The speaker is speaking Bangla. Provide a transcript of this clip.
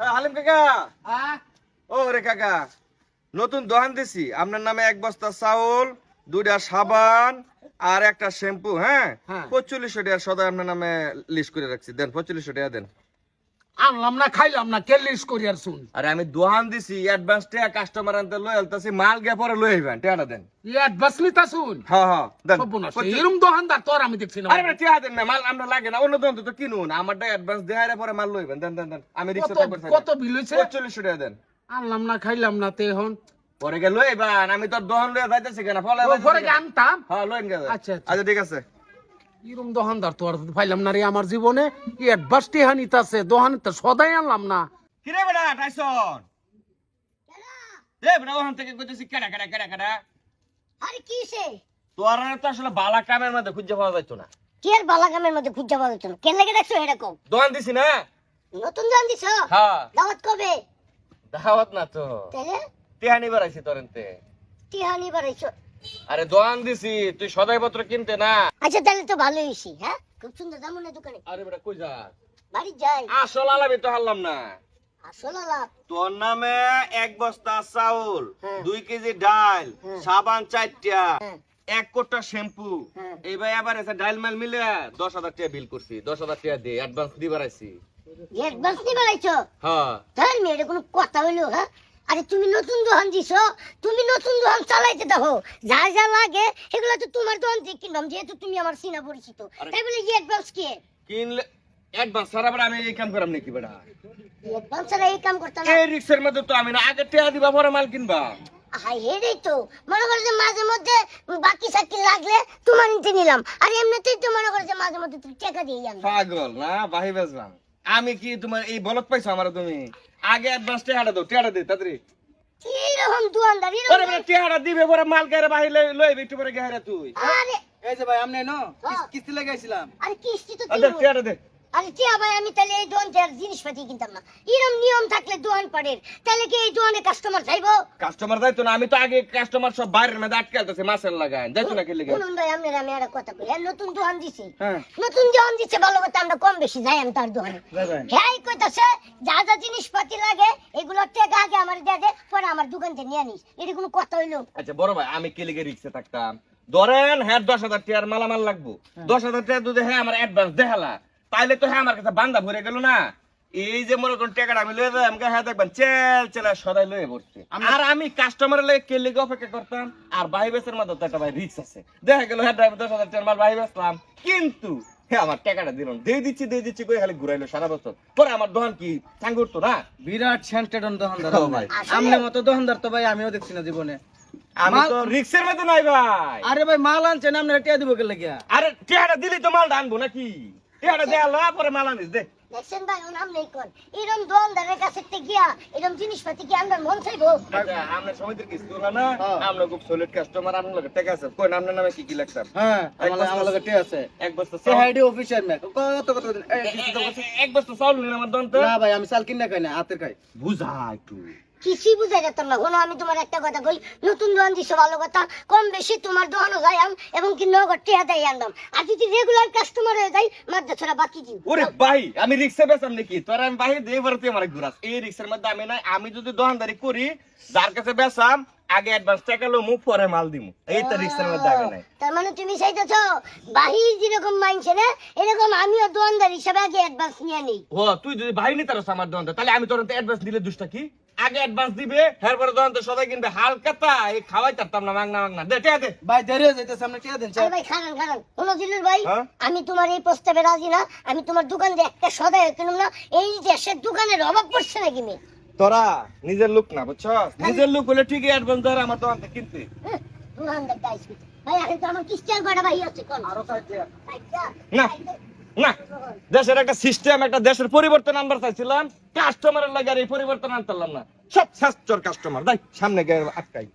এ, হালিম কাকা। ও রে কাকা নতুন দোকান দিছি। আপনার নামে এক বস্তা চাউল দুইটা সাবান আর একটা শ্যাম্পু হ্যাঁ? পঁচিশশো টাকা টাকার সদাই আপনার নামে লিস্ট করে রাখছি। দেন পঁচিশশো টাকা দেন। আনলাম না খাইলাম না কে লিস্ট করি আর শুন? আরে আমি দোকান দিছি অ্যাডভান্স টাকা কাস্টমার আনতে লই আলতাছি মাল গিয়ে পরে লই আইবেন টাকাটা দেন। বাসলিতা শুন? হ্যাঁ হ্যাঁ দেন। সর্বনাশ পঁচিশ- এরম দোকানদার তোর আমি দেখছি না। আরে টাকা দেন না মাল আমরা লাগে না অন্য দোকান তো কিনুন আমারটা অ্যাডভান্স দেওয়ার পরে মাল লইবেন দেন দেন দেন আমি রিক্সা কত কত বিল পঁচল্লিশশো টাকা দেন। আনলাম না খাইলাম না তে এখন পরে গিয়ে লইবেন আমি তোর দোকান লইয়া যাইতেছি কেন ফলে পরে আনতাম? হ্যাঁ লইন গেছে আচ্ছা, আচ্ছা। আচ্ছা ঠিক আছে। এরম দোকানদার তোর পাইলাম না রে আমার জীবনে। কি অ্যাডভান্স টিহানিতে আছে দোকানে তো সদাই আনলাম না। কিরে বেটা টাইসন এ বেটা ওখান থেকে কইতেছি কেডা কেডা কেডা কেডা? আরে কিসে তোর তো আসলে বালা কামের মধ্যে খুঁজে পাওয়া যাইতো না। কি আর বালাগামের মধ্যে খুঁজে পাওয়া যেত না? কেন লেগে দেখছ এরকম দোকান দিছি না? নতুন জান দিছ? হ্যাঁ। দাওয়াত কবে? দাওয়াত না তো। তাহলে টিহানি বাড়াইছি তোরেনতে টিহানি বাড়াইছো আরে দোকান দিছি তুই সদাই পত্র কিনতে না। আচ্ছা তাহলে তো ভালোই হয়েছি হ্যাঁ? খুব সুন্দর দাম না দোকানে? আরে বেটা কই যা? বাড়ি যাই। আসল আলাবি তো হারলাম না। আসলে তোর নামে এক বস্তা চাউল হ্যাঁ। দুই কেজি ডাল হ্যাঁ। সাবান চারটা হ্যাঁ। এক কোটা শ্যাম্পু। এইবার এবার এসে ডাইল মাল মিলে দশ হাজার টাকা বিল করছি দশ হাজার টাকা দিয়ে অ্যাডভান্স দিবার আইছি। অ্যাডভান্স নিয়ে বাড়াইছো হ্যাঁ। মেয়ের কোনো কথা হইল হ্যাঁ? আরে তুমি নতুন দোকান দিছো? তুমি নতুন দোকান চালাইতে দেখো। যা যা লাগে এগুলো তো তোমার দোকান থেকে কিনলাম যেহেতু তুমি আমার সিনা পরিচিত। তাই বলে এই অ্যাডভান্স কি? কিনলে অ্যাডভান্স সারা আমি এই কাম করাম নাকি বেটা? অ্যাডভান্স ছাড়া এই কাম করতাম না। এই রিক্সের মধ্যে তো আমি না আগে টাকা দিবা পরে মাল কিনবা। হেডেই তো। মনে করো যে মাঝে মধ্যে বাকি সাকি লাগলে তোমার নিতে নিলাম। আর এমনিতেই তো মনে করো যে মাঝে মধ্যে তুমি টাকা দিয়ে আনবে। পাগল না? বাহি বেজলাম আমি কি তোমার এই বলত পাইছো আমার তুমি আগে অ্যাডভান্স টাকাটা দাও টাকাটা দে তাড়াতাড়ি এরকম বেটা দিবে পরে মাল গায়ে বাহি লই লই একটু পরে গায়ে তুই আরে এই যে ভাই আমনে নো। কিস্তি লাগাইছিলাম আরে কিস্তি তো। দে আরে টিয়া ভাই আমি তাহলে এই দোকান থেকে জিনিসপাতি কিনতাম না। এরকম নিয়ম থাকলে দোকান পাড়ের তাহলে কি এই দোকানে কাস্টমার চাইব কাস্টমার যাইতো না আমি তো আগে কাস্টমার সব বাইরের মধ্যে আটকে আলতেছে মাছের লাগায়। যাইতো না কি লেগে শুনুন ভাই আপনার আমি একটা কথা কই। হ্যাঁ নতুন দোকান দিছি। হ্যাঁ। নতুন দোকান দিচ্ছে ভালো কথা আমরা কম বেশি যাই আমি তার দোকানে হ্যাঁ কইতাছে যা যা জিনিসপাতি লাগে এগুলো টাকা আগে আমার দিয়ে দে পরে আমার দোকান থেকে নিয়ে নিস এটা কোনো কথা হইল? আচ্ছা বড় ভাই আমি কে লেগে রিক্সে থাকতাম। ধরেন হ্যাঁ দশ হাজার টাকার মালামাল লাগবো। দশ হাজার টাকা যদি হ্যাঁ আমার অ্যাডভান্স দেখালা তাইলে তো হ্যাঁ আমার কাছে বান্দা ভরে গেল না। এই যে মনে করুন টাকাটা আমি লয়ে যাই আমাকে হ্যাঁ দেখবেন চেল চেলা সদাই লয়ে পড়ছে আর আমি কাস্টমারের লেগে কে লেগে অপেক্ষা করতাম আর ভাই বেসের মধ্যে তো একটা ভাই রিক্স আছে। দেখা গেল হ্যাঁ ড্রাইভার দশ হাজার টাকার মাল ভাই বেসলাম। কিন্তু হ্যাঁ আমার টাকাটা দিল দিয়ে দিচ্ছি দিয়ে দিচ্ছি করে খালি ঘুরাইলো সারা বছর। পরে আমার দোকান কি সাঙ্গ উঠতো না? বিরাট সেন্টেডন দোকানদার ভাই। আমনের মতো দোকানদার তো ভাই আমিও দেখছি না জীবনে। আমি তো রিক্সের মধ্যে নাই ভাই। আরে ভাই মাল আনছেন আপনারা টিয়া দিব কে লাগিয়া আরে টিয়াটা দিলি তো মালটা আনব নাকি? টিয়াটা দেয়ালো পরে মাল আনিস দে। দেখছেন ভাই ও নাম নেই কোন। এরকম দোকানদারের কাছে তে গিয়া এরকম জিনিসপাতি কি আনবার মন চাইব? আচ্ছা আমরা সমিতির কিছু তোলা না। হ্যাঁ। আমরা খুব সলিড কাস্টমার লগে টাকা আছে। কোন আপনার নামে কি কি লাগতাম হ্যাঁ আমার লগে আছে। এক বস্তা সে হাইডি অফিসার কত কত এক বস্তা চাউল নিন আমার দন্ত না ভাই আমি চাল কিনা খাই না হাতের খাই। বুঝা একটু। কিছুই বুঝাই যেতাম না কোনো আমি তোমার একটা কথা কই নতুন দোকান দিছো ভালো কথা। কম বেশি তোমার দোকানও যাই আম এবং কি নগদ টিয়া দেয় আনলাম। আর যদি রেগুলার কাস্টমার হয়ে যাই মাদ্দা ছড়া বাকি দিও ওরে ভাই আমি রিক্সা বেচাম নাকি? তোর আমি বাহির দিয়ে এবার আমার ঘুরাস এই রিক্সার মধ্যে আমি নাই আমি যদি দোকানদারি করি যার কাছে বেচাম আগে অ্যাডভান্স টাকা লো মুখ পরে মাল দিমু। এই তো রিক্সার মধ্যে আগে নাই। তার মানে তুমি চাইতেছ বাহির যেরকম মানছে না এরকম আমিও দোকানদার হিসাবে আগে অ্যাডভান্স নিয়ে নেই। ও তুই যদি ভাই নিতে আমার দোকানটা তাহলে আমি তোর অ্যাডভান্স দিলে দুষ্টা কি? আগে অ্যাডভান্স দিবে এরপরে দোকান তো সবাই কিনবে হালকাতা এই খাওয়াই তারতাম না মাংনা মাংনা। দে টিয়া দে। ভাই দেরি হয়ে যাইতেছে আপনি টিয়া দেন ভাই খারান খারান হলো জিলুর ভাই হ্যাঁ? আমি তোমার এই প্রস্তাবে রাজি না আমি তোমার দোকান দিয়ে একটা সদাই কিনুম না এই দেশের দোকানের অভাব পড়ছে নাকি মেয়ে? তোরা নিজের লোক না বুঝছ? নিজের লোক হলে ঠিকই অ্যাডভান্স ধর আমার দোকান থেকে কিনতে। হ্যাঁ, ভাই এখন তো আমার কিস্তি আর ভাই আছে কোন আরও না। না, দেশের একটা সিস্টেম একটা দেশের পরিবর্তন আনবার চাইছিলাম। কাস্টমারের লাগে আর এই পরিবর্তন আনতে পারলাম না। সব স্বাস্থ্যর কাস্টমার তাই সামনে গিয়ে আটকাই।